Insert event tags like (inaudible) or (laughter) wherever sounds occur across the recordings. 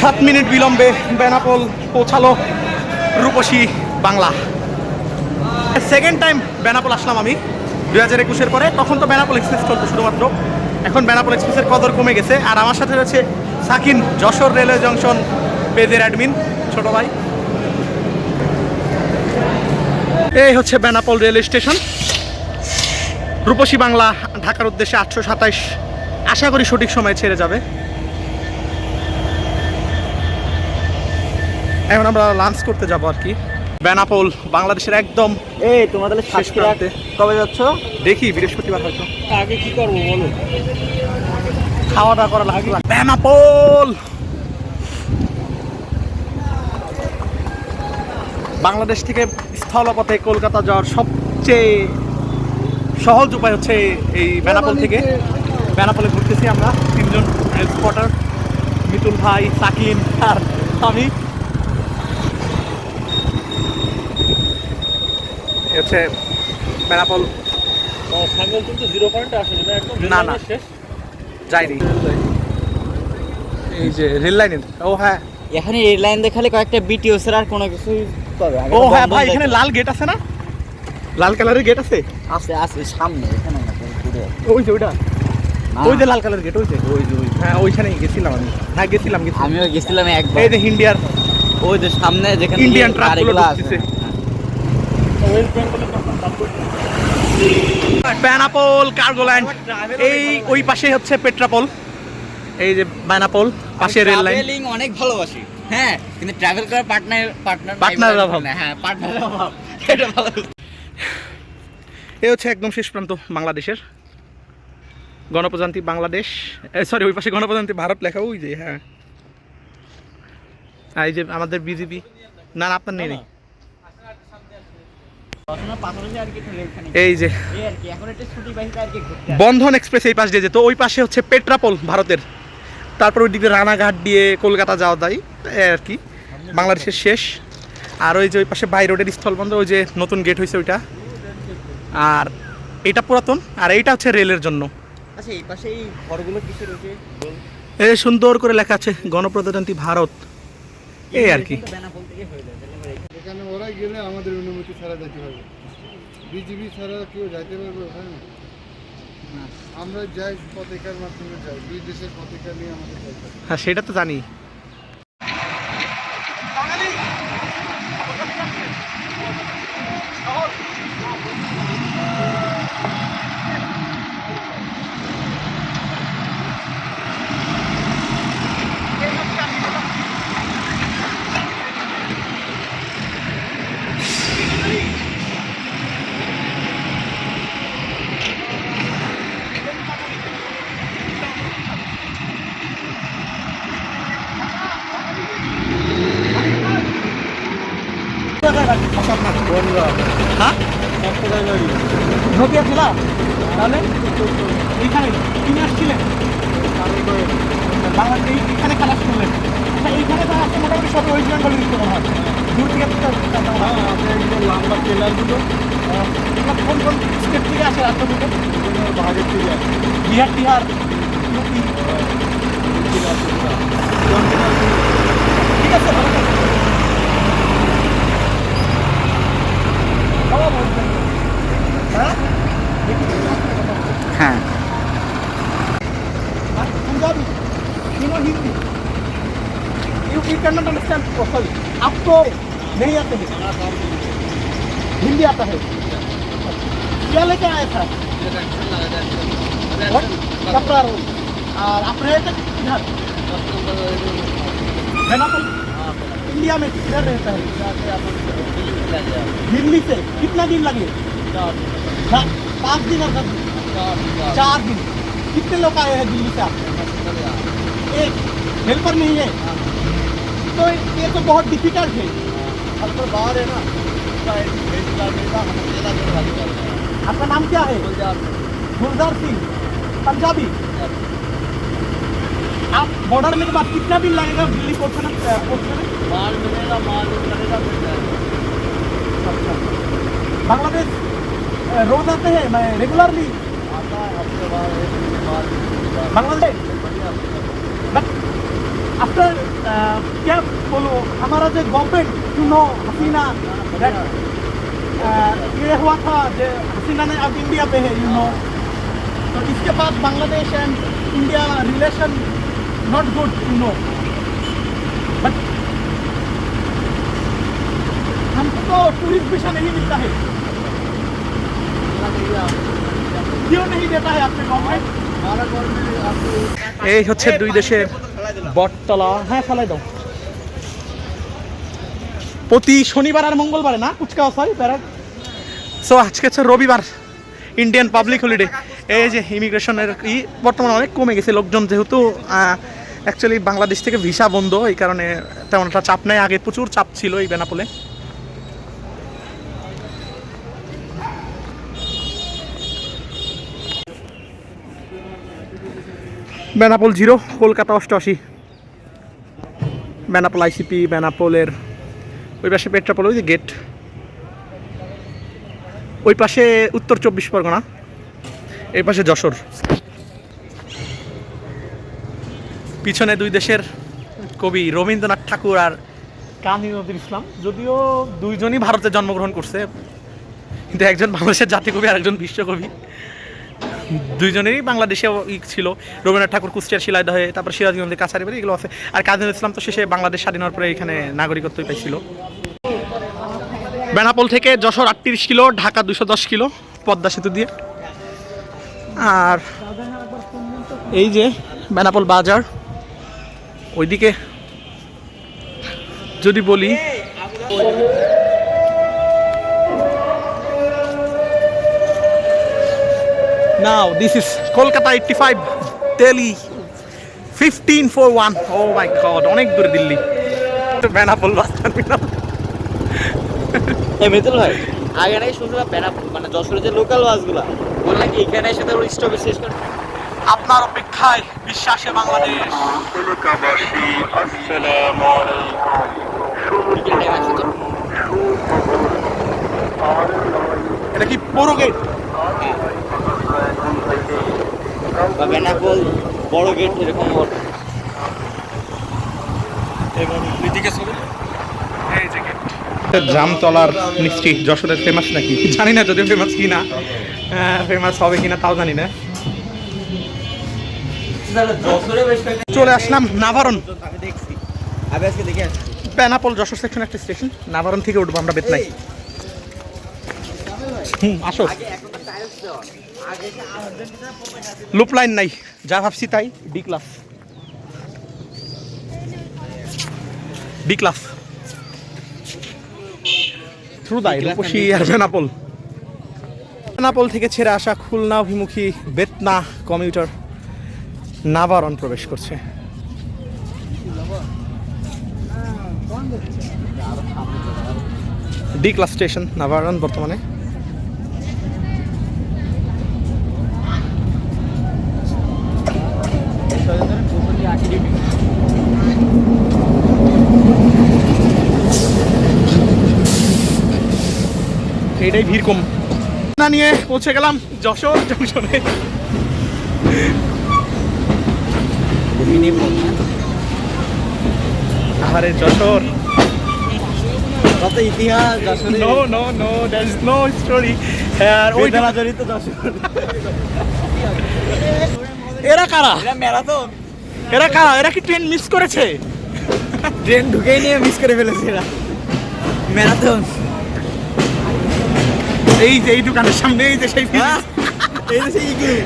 সাত মিনিট বিলম্বে বেনাপোল পৌঁছালো রূপসী বাংলা। সেকেন্ড টাইম বেনাপোল আসলাম আমি দুই হাজার একুশের পরে। তখন তো বেনাপোল এক্সপ্রেস চলতো শুধুমাত্র। এখন বেনাপোল এক্সপ্রেসের কদর কমে গেছে। আর আমার সাথে রয়েছে সাকিন, যশোর রেলওয়ে জংশন পেজের অ্যাডমিন ছোট ভাই। এই হচ্ছে বেনাপোল রেলওয়ে স্টেশন। রূপসী বাংলা ঢাকার উদ্দেশ্যে আটশো সাতাইশ। আশা করি সঠিক সময়ে ছেড়ে যাবে। এখন আমরা লাঞ্চ করতে যাব আর কি। বেনাপোল বাংলাদেশের একদম এই তোমাদের শেষ প্রান্তে। কবে যাচ্ছ? দেখি বৃহস্পতিবার হয়তো। আগে কি করব বলো? খাওয়া দাওয়া করা লাগবে। বেনাপোল! বাংলাদেশ থেকে স্থলপথে কলকাতা যাওয়ার সবচেয়ে সহজ উপায় হচ্ছে এই বেনাপোল থেকে। বেনাপোলে ঘুরতেছি আমরা তিনজন রেল স্পটার মিতুল ভাই সাকিন আর আমি। হচ্ছে আসলে না? না, যাইনি এই যে রেল লাইনের ও হ্যাঁ। এখানে রেল লাইন দেখালে কয়েকটা বিটিওস আর কোনো কিছু ও হ্যাঁ ভাই এখানে লাল গেট আছে না? লাল কালারের গেট আছে? আছে আছে সামনে এখানে ওই যে ওইটা? ওই যে লাল কালারের গেট ওই যে? ওই যে ওই হ্যাঁ ওইখানেই গেছিলাম আমি। হ্যাঁ গেছিলাম গেছিলাম। আমিও গেছিলাম একবার। এই যে ইন্ডিয়ার ওই যে সামনে যেখানে ইন্ডিয়ান truck গুলো গাড়িগুলো আছে ঢুকতেছে। বেনাপোল কার্গো ল্যান্ড এই ওই পাশে হচ্ছে পেট্রাপোল। এই যে বেনাপোল পাশে রেল লাইন অনেক ভালোবাসি। হ্যাঁ কিন্তু ট্রাভেল করার পার্টনার পার্টনার Partner-এর অভাব। হ্যাঁ পার্টনারের অভাব। এটা ভালো। এই হচ্ছে একদম শেষ প্রান্ত বাংলাদেশের। গণপ্রজাতন্ত্রী বাংলাদেশ। সরি ওই পাশে গণপ্রজাতন্ত্রী ভারত লেখা। ওই যে হ্যাঁ। এই যে আমাদের বিজেপি না না আপনার নেই। নেই এই যে। বন্ধন এক্সপ্রেস এই পাশ দিয়ে যেত ওই পাশে হচ্ছে পেট্রাপোল ভারতের। তারপর ওই দিকে রানাঘাট দিয়ে কলকাতা যাওয়া যায় আর কি। বাংলাদেশের শেষ। আর ওই যে ওই পাশে বাই রোডের স্থলবন্দর ওই যে নতুন গেট হয়েছে ওইটা। আর এটা পুরাতন আর এইটা হচ্ছে রেলের জন্য। আচ্ছা এই পাশে এই ঘরগুলো কিসের রয়েছে? এই সুন্দর করে লেখা আছে গণপ্রজাতন্ত্রী ভারত। এই আর কি। ওরা গেলে আমাদের অনুমতি ছাড়া যেতে হবে বিজিবি ছাড়া কেউ যাইতে পারবে ওখানে? না। আমরা যাই পতাকার মাধ্যমে যাই দুই দেশের পতাকা নিয়ে আমাদের হ্যাঁ সেটা তো জানি। হ্যাঁ? নদিয়া জেলা? তাহলে? এইখানে কিনে আসছিলেন? বাংলাদেশ এইখানে খেলা করলেন আচ্ছা এইখানে তো আছে মোটামুটি সব অরিজিনাল বলে দিতে মনে হয়। দূর থেকে হয়। লম্বা টেলারগুলো এগুলো কোন কোন স্টেট থেকে আসে রাজ্যগুলো ভাগের থেকে বিহার টিহার ইউপি। हिंदी आता है। क्या लेके आया था। कपड़ा रोल। और आप रहे इधर? इंडिया में किधर रहता है? दिल्ली से। कितना दिन लगे? हाँ, पाँच दिन और चार दिन। कितने लोग आए हैं दिल्ली से आप? एक। हेल्पर नहीं है। तो ये तो बहुत डिफ़िकल्ट है। हेल्पर बाहर है ना। आपका नाम क्या है? गुलजार सिंह पंजाबी। आप बॉर्डर में के बाद कितना दिन लगेगा दिल्ली पहुँचने में? माल मिलेगा माल मिलेगा मिल जाएगा। अच्छा। बांग्लादेश रोज आते हैं? मैं रेगुलरली आता है हफ़्ते बाद बांग्लादेश? बट आफ्टर क्या बोलो? हमारा जो government you know Hasina that, uh, ये हुआ था जो हसीना ने अब इंडिया पे है यू नो तो इसके बाद Bangladesh and India relation not good you know but हमको तो टूरिस्ट वीजा नहीं मिलता है क्यों नहीं देता है आपके गवर्नमेंट हमारा गवर्नमेंट आपको এই হচ্ছে দুই দেশের বটতলা হ্যাঁ ফেলাই দাও প্রতি শনিবার আর মঙ্গলবারে না? কুচকাওয়া সরি প্যারাড সো আজকে হচ্ছে রবিবার ইন্ডিয়ান পাবলিক হলিডে এই যে ইমিগ্রেশনের ই বর্তমানে অনেক কমে গেছে, লোকজন যেহেতু অ্যাকচুয়ালি বাংলাদেশ থেকে ভিসা বন্ধ, এই কারণে তেমন একটা চাপ নেই। আগে প্রচুর চাপ ছিল এই বেনাপোলে। বেনাপোল জিরো কলকাতা অষ্টআশি। বেনাপোল আইসিপি বেনাপোলের ওই পাশে পেট্রাপোল ওই যে গেট ওই পাশে উত্তর চব্বিশ পরগনা, এই পাশে যশোর। পিছনে দুই দেশের কবি রবীন্দ্রনাথ ঠাকুর আর কাজী নজরুল ইসলাম। যদিও দুইজনই ভারতে জন্মগ্রহণ করছে, কিন্তু একজন বাংলাদেশের জাতীয় কবি আর একজন বিশ্বকবি। দুইজনেরই বাংলাদেশে ছিল। রবীন্দ্রনাথ ঠাকুর কুষ্টিয়ার শিলাইদহে তারপর সিরাজগঞ্জের কাছারি বাড়ি, এগুলো আছে। আর কাজী ইসলাম তো শেষে বাংলাদেশ স্বাধীন হওয়ার পরে এখানে নাগরিকত্বই পাইছিল। বেনাপোল থেকে যশোর আটত্রিশ কিলো, ঢাকা দুশো দশ কিলো, পদ্মা সেতু দিয়ে। আর এই যে বেনাপোল বাজার, ওইদিকে যদি বলি Now this is Kolkata 85 Delhi. 1541 Oh my god অনেক দূরে দিল্লি। বেনাপোল বাস টার্মিনাল (laughs) এই মিতুল ভাই আগে নাকি শুনছিলাম বেনাপুর মানে যশোরের যে লোকাল বাসগুলা ওগুলো নাকি এখানে এসে তোর স্টপে শেষ করে আপনার অপেক্ষায় বিশ্বাসে বাংলাদেশ। এলাকাবাসী আসসালামু আলাইকুম। এটা কি পুরো গেট বা বেনাপোল বড় গেট এরকম ওর জামতলার মিষ্টি যশোরের ফেমাস নাকি? জানি না যদি ফেমাস কি না ফেমাস হবে কিনা তাও জানি না। চলে আসলাম নাভারন বেনাপোল যশোর সেকশন একটা স্টেশন নাভারন থেকে উঠবো আমরা বেতলাই হুম, আসো। লুপ লাইন নাই, যা ভাবছি তাই, D class. D class. Through দাই রূপসী আর বেনাপোল। বেনাপোল থেকে ছেড়ে আসা খুলনা অভিমুখী বেতনা কমিউটার নাভারন প্রবেশ করছে। ডি ক্লাস স্টেশন নাভারন বর্তমানে। এটাই ভিড় কম। না নিয়ে পৌঁছে গেলাম যশোর জংশনে আরে যশোর। কত ইতিহাস যশোরে। No no no there is no story আর ওই জড়িত যশোর। এরা কারা? ম্যারাথন। এরা কারা? এরা কি ট্রেন মিস করেছে? ট্রেন ঢুকেই নিয়ে মিস করে ফেলেছে এরা। ম্যারাথন। এই যে এই দোকানের সামনে এই যে সেই হ্যাঁ এই যে সেই ইগলু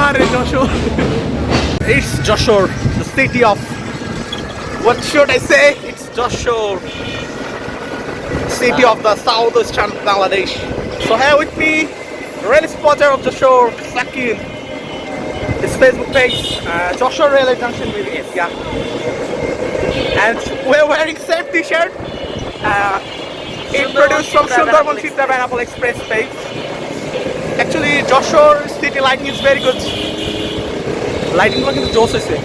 আরে Jessore it's Jessore the city of what should I say it's Jessore city of the southeastern Bangladesh. So here with me, rail spotter of Joshore, Sakir. His Facebook page, uh, Joshore Railway Junction with it, yeah. And we're wearing same t-shirt. Uh, introduced from Sundarban Chitra Pineapple Express page. Actually, Joshore city lighting is very good. Lighting গুলো কিন্তু জোস হয়েছে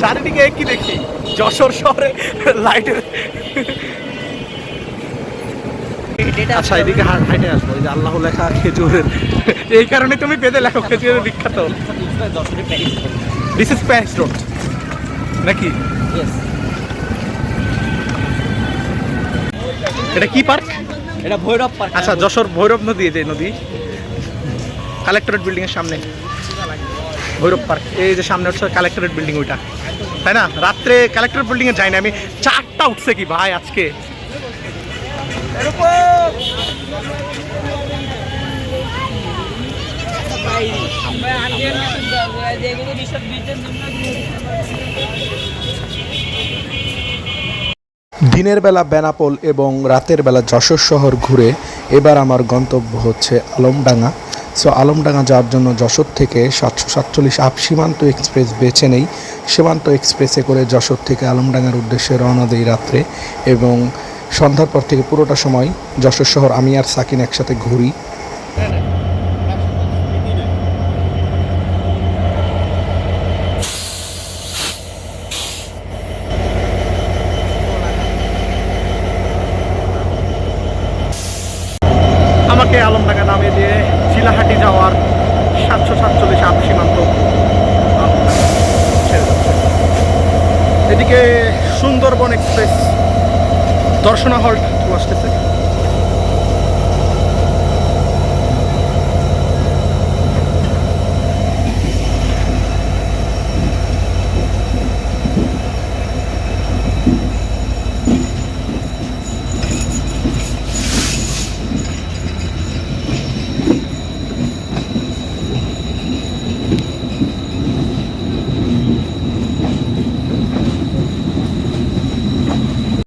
চারিদিকে কি দেখি যশোর শহরে লাইটের আচ্ছা এদিকে হাইটে আসব যে আল্লাহ লেখা খেজুরের এই কারণে তুমি পেদে লেখক হিসেবে বিখ্যাত দিস ইজ প্যারিস রোড নাকি? এটা কি পার্ক? এটা ভৈরব পার্ক। আচ্ছা যশোর ভৈরব নদী যে নদী। কালেক্টরেট বিল্ডিং এর সামনে। ভৈরব পার্ক। এই যে সামনে হচ্ছে কালেক্টরেট বিল্ডিং ওইটা। তাই না? রাত্রে কালেক্টরেট বিল্ডিং এ যাই না। আমি চারটা উঠছে কি ভাই আজকে? দিনের বেলা বেনাপোল এবং রাতের বেলা যশোর শহর ঘুরে এবার আমার গন্তব্য হচ্ছে আলমডাঙ্গা। সো আলমডাঙ্গা যাওয়ার জন্য যশোর থেকে সাতশো সাতচল্লিশ আপ সীমান্ত এক্সপ্রেস বেছে নেই। সীমান্ত এক্সপ্রেসে করে যশোর থেকে আলমডাঙ্গার উদ্দেশ্যে রওনা দেই রাত্রে এবং সন্ধ্যার পর থেকে পুরোটা সময় যশোর শহর আমি আর সাকিন একসাথে ঘুরি। আলমডাঙ্গা নামে দিয়ে চিলাহাটি যাওয়ার সাতশো সাতচল্লিশ আপ সীমান্ত এদিকে সুন্দরবন এক্সপ্রেস দর্শনা হল্ট আসতেছে।